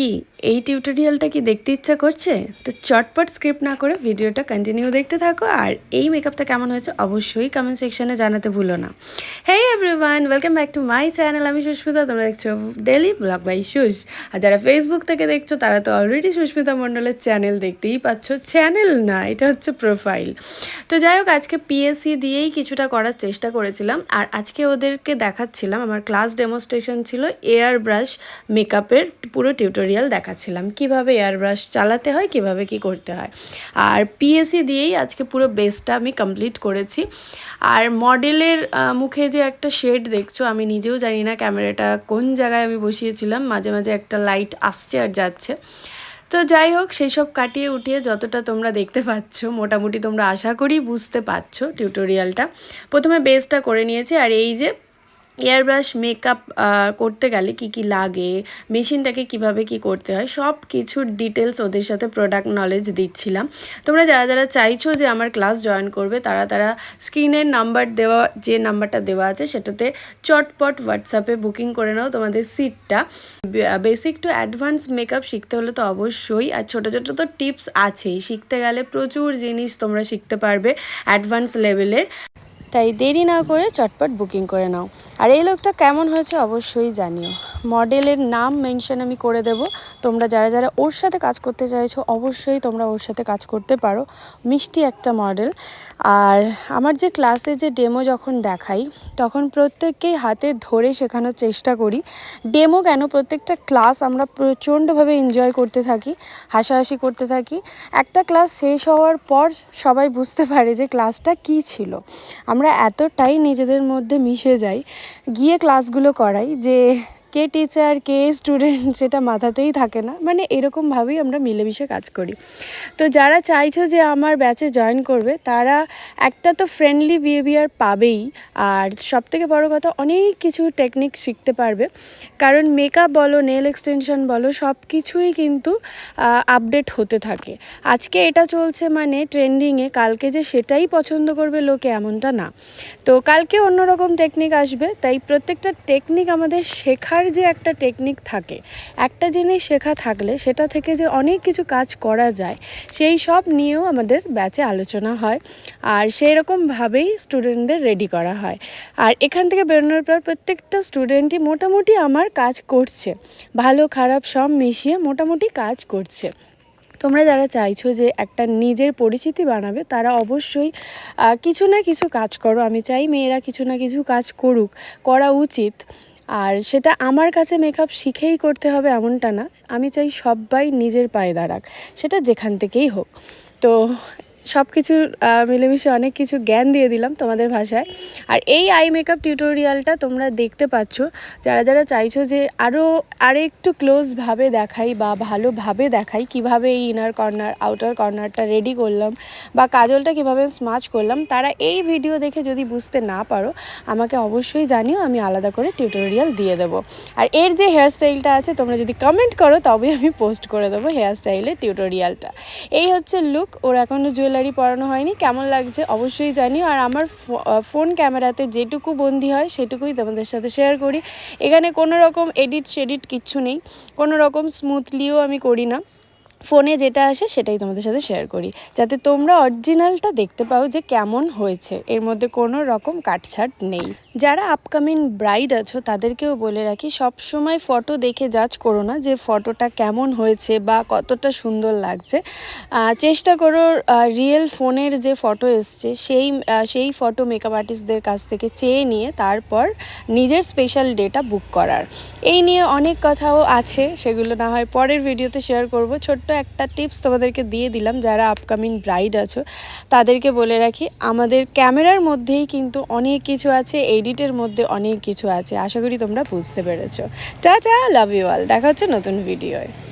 কি, এই টিউটোরিয়ালটা কি দেখতে ইচ্ছা করছে? তো চটপট স্ক্রিপ্ট না করে ভিডিওটা কন্টিনিউ দেখতে থাকো আর এই মেকআপটা কেমন হয়েছে অবশ্যই কমেন্ট সেকশনে জানাতে ভুলো না। Hey everyone welcome back to my channel আমি সুস্মিতা, তোমরা দেখছ ডেলি ব্লগ বাই সুস আর যারা ফেসবুক থেকে দেখছ, তারা তো অলরেডি সুস্মিতা মণ্ডলের চ্যানেল দেখতেই পাচ্ছ। চ্যানেল না, এটা হচ্ছে প্রোফাইল তো যাই হোক, আজকে পিএসসি দিয়েই কিছুটা করার চেষ্টা করেছিলাম। আর আজকে ওদেরকে দেখাচ্ছিলাম, আমার ক্লাস ডেমনস্ট্রেশন ছিল এয়ার ব্রাশ মেকআপের পুরো টিউটোরিয়াল দেখাচ্ছিলাম। কীভাবে এয়ার ব্রাশ চালাতে হয়, কীভাবে কি করতে হয়। আর পিএসসি দিয়েই আজকে পুরো বেসটা আমি কমপ্লিট করেছি। আর মডেলের মুখে যে একটা শেড দেখছ, আমি নিজেও জানি না ক্যামেরাটা কোন জায়গায় আমি বসিয়েছিলাম। মাঝে মাঝে একটা লাইট আসছে আর যাচ্ছে। তো যাই হোক সেই সব কাটিয়ে উঠিয়ে যতটা তোমরা দেখতে পাচ্ছ, মোটামুটি তোমরা আশা করি বুঝতে পারছ টিউটোরিয়ালটা প্রথমে বেসটা করে নিয়েছি। আর এই যে এয়ার ব্রাশ মেকআপ করতে গেলে কি কি লাগে, মেশিনটাকে কীভাবে কি করতে হয়, সব কিছুর ডিটেলস ওদের সাথে প্রোডাক্ট নলেজ দিচ্ছিলাম। তোমরা যারা যারা চাইছো যে আমার ক্লাস জয়েন করবে, তারা তারা স্ক্রিনের নাম্বার দেওয়া, যে নাম্বারটা দেওয়া আছে, সেটাতে চটপট হোয়াটসঅ্যাপে বুকিং করে নাও তোমাদের সিটটা বেসিক টু অ্যাডভান্স মেকআপ শিখতে হলে তো অবশ্যই, আর ছোটো ছোটো তো টিপস আছেই। শিখতে গেলে প্রচুর জিনিস তোমরা শিখতে পারবে অ্যাডভান্স লেভেলের তাই দেরি না করে চটপট বুকিং করে নাও। আর এই লোকটা কেমন হয়েছে অবশ্যই জানিও। মডেলের নাম মেনশন আমি করে দেব। তোমরা যারা যারা ওর সাথে কাজ করতে চাইছো, অবশ্যই তোমরা ওর সাথে কাজ করতে পারো। মিষ্টি একটা মডেল। আর আমার যে ক্লাসে যে ডেমো যখন দেখাই তখন প্রত্যেককেই হাতে ধরে শেখানোর চেষ্টা করি। ডেমো কেন? প্রত্যেকটা ক্লাস আমরা প্রচণ্ডভাবে এনজয় করতে থাকি, হাসাহাসি করতে থাকি। একটা ক্লাস শেষ হওয়ার পর সবাই বুঝতে পারে যে ক্লাসটা কি ছিল। আমরা এতটাই নিজেদের মধ্যে মিশে যাই, গিয়ে ক্লাসগুলো করাই যে কে টিচার কে স্টুডেন্ট সেটা মাথাতেই থাকে না। মানে এরকমভাবেই আমরা মিলেমিশে কাজ করি। তো যারা চাইছো যে আমার ব্যাচে জয়েন করবে, তারা একটা তো ফ্রেন্ডলি বিহেভিয়ার পাবেই। আর সবথেকে বড় কথা, অনেক কিছু টেকনিক শিখতে পারবে। কারণ মেকআপ বলো নেল এক্সটেনশন বলো সব কিছুই কিন্তু আপডেট হতে থাকে। আজকে এটা চলছে মানে ট্রেন্ডিংয়ে কালকে যে সেটাই পছন্দ করবে লোকে এমনটা না। তো কালকে অন্যরকম টেকনিক আসবে, তাই প্রত্যেকটা টেকনিক আমাদের শেখার শেখার যে একটা টেকনিক থাকে, একটা জিনিস শেখা থাকলে সেটা থেকে যে অনেক কিছু কাজ করা যায়, সেই সব নিয়েও আমাদের ব্যাচে আলোচনা হয়। আর সেই রকমভাবেই স্টুডেন্টদের রেডি করা হয়। আর এখান থেকে বেরোনোর পর প্রত্যেকটা স্টুডেন্টই মোটামুটি আমার কাজ করছে। ভালো, খারাপ সব মিশিয়ে মোটামুটি কাজ করছে। তোমরা যারা চাইছো যে একটা নিজের পরিচিতি বানাবে, তারা অবশ্যই কিছু না কিছু কাজ করো। আমি চাই মেয়েরা কিছু না কিছু কাজ করুক, করা উচিত। আর সেটা আমার কাছে মেকআপ শিখেই করতে হবে এমনটা না। আমি চাই সবাই নিজের পায়ে দাঁড়াক। সেটা যেখান থেকেই হোক। তো সব কিছুর মিলেমিশে অনেক কিছু জ্ঞান দিয়ে দিলাম তোমাদের ভাষায়। আর এই আই মেকআপ টিউটোরিয়ালটা তোমরা দেখতে পাচ্ছ। যারা যারা চাইছো যে আরও একটু ক্লোজভাবে দেখাই বা ভালোভাবে দেখাই কীভাবে এই ইনার কর্নার আউটার কর্নারটা রেডি করলাম বা কাজলটা কীভাবে স্মাচ করলাম, তারা এই ভিডিও দেখে যদি বুঝতে না পারো, আমাকে অবশ্যই জানিও, আমি আলাদা করে টিউটোরিয়াল দিয়ে দেবো। আর এর যে হেয়ার স্টাইলটা আছে, তোমরা যদি কমেন্ট করো তবে আমি পোস্ট করে দেবো হেয়ার স্টাইলের টিউটোরিয়ালটা এই হচ্ছে লুক ওর এখনও জুয়েলারি জুয়েলারি পরানো হয়নি, কেমন লাগছে অবশ্যই জানি আর আমার ফোন ক্যামেরাতে যেটুকু বন্দি হয় সেটুকুই তোমাদের সাথে শেয়ার করি। এখানে কোনো রকম এডিট শেডিট কিচ্ছু নেই, কোনো রকম স্মুথলিও আমি করি না। ফোনে যেটা আসে সেটাই তোমাদের সাথে শেয়ার করি। যাতে তোমরা অরিজিনালটা দেখতে পাও যে কেমন হয়েছে। এর মধ্যে কোনো রকম কাটছাট নেই। যারা আপকামিং ব্রাইড আছো, তাদেরকেও বলে রাখি সব সময় ফটো দেখে জাজ করো না যে ফটোটা কেমন হয়েছে বা কতটা সুন্দর লাগছে। চেষ্টা করো রিয়েল ফোনের যে ফটো এসছে, সেই সেই ফটো মেকআপ আর্টিস্টদের কাছ থেকে চেয়ে নিয়ে তারপর নিজের স্পেশাল ডেটা বুক করার। এই নিয়ে অনেক কথাও আছে, সেগুলো না হয় পরের ভিডিওতে শেয়ার করব। ছোট্ট একটা টিপস তোমাদেরকে দিয়ে দিলাম, যারা আপকামিং ব্রাইড আছো, তাদেরকে বলে রাখি, আমাদের ক্যামেরার মধ্যেই কিন্তু অনেক কিছু আছে এডিটের মধ্যে অনেক কিছু আছে, আশা করি তোমরা বুঝতে পেরেছ। টা টা লাভ ইউ অল দেখা হচ্ছে নতুন ভিডিওয়